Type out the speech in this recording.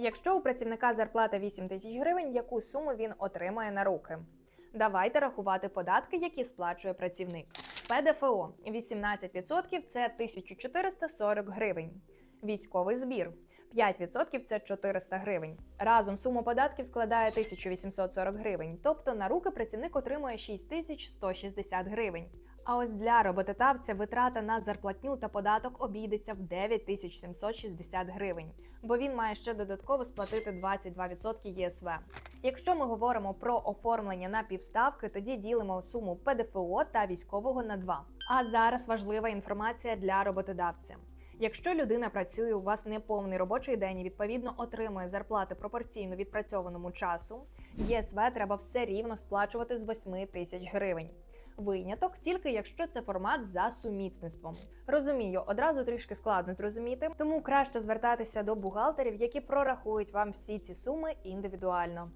Якщо у працівника зарплата 8 тисяч гривень, яку суму він отримає на руки? Давайте рахувати податки, які сплачує працівник. ПДФО 18% – це 1440 гривень. Військовий збір 5% – це 400 гривень. Разом сума податків складає 1840 гривень, тобто на руки працівник отримує 6160 гривень. А ось для роботодавця витрата на зарплатню та податок обійдеться в 9760 гривень, бо він має ще додатково сплатити 22% ЄСВ. Якщо ми говоримо про оформлення на півставки, тоді ділимо суму ПДФО та військового на 2. А зараз важлива інформація для роботодавця. Якщо людина працює у вас неповний робочий день і відповідно отримує зарплати пропорційно відпрацьованому часу, ЄСВ треба все рівно сплачувати з 8 тисяч гривень. Виняток тільки якщо це формат за сумісництвом. Розумію, одразу трішки складно зрозуміти, тому краще звертатися до бухгалтерів, які прорахують вам всі ці суми індивідуально.